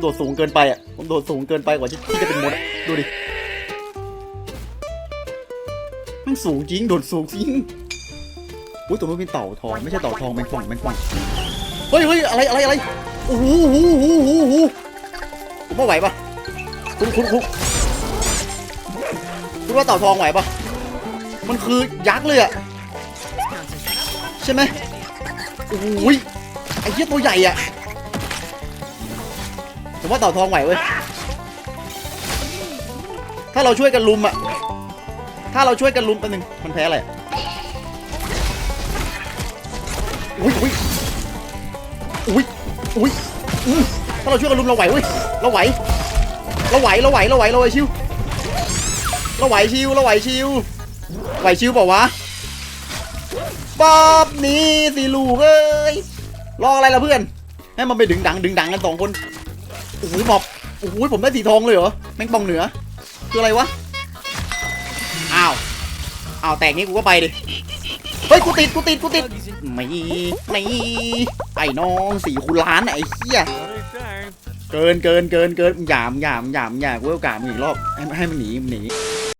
โดดสูงเกินไปอะผมโดดสูงเกินไปกว่าที่จะเป็นมดดูดิมันสูงจริงโดดสูงจริงอุ้ยตรงนู้นเป็นเต่าทองไม่ใช่เต่าทองเป็นป่องเป็นป่องเฮ้ยเฮ้ยอะไรอะไรอะไรโอ้โหโอ้โหโอ้โหโอ้โหผมว่าไหวปะคุณคุณคุณคุณว่าเต่าทองไหวปะมันคือยักษ์เลยอะใช่ไหมโอ้ยไอ้เหี้ยตัวใหญ่อะ ผมว่าเต่าทองไหวเว้ย ถ้าเราช่วยกันลุมอะถ้าเราช่วยกันลุมตัวหนึ่งมันแพ้อะไรอุ้ยอุ้ยอุ้ยอุ้ยถ้าเราช่วยกันลุมเราไหวเว้ย เราไหว เราไหว เราไหว เราไหว เราไหวชิว เราไหวชิว เราไหวชิว ไหวชิวเปล่าวะป๊อบนี่สิลูกเอ้ย รออะไรล่ะเพื่อน ให้มันไปดึงดังดึงดังกันสองคน โอ้โหบอบโอ้โหผมได้สีทองเลยเหรอแมงปองเหนือคืออะไรวะอ้าวอ้าวแตกนี้กูก็ไปดิเฮ้ยกูติดกูติดกูติดไม่ไม่ไอ้น้องสี่คูล้านไอ้เหี้ยเกินเกินเกินเกินหยามหยามหยามหยามกูเอากามึงอีกรอบให้ให้มันหนีมันหนี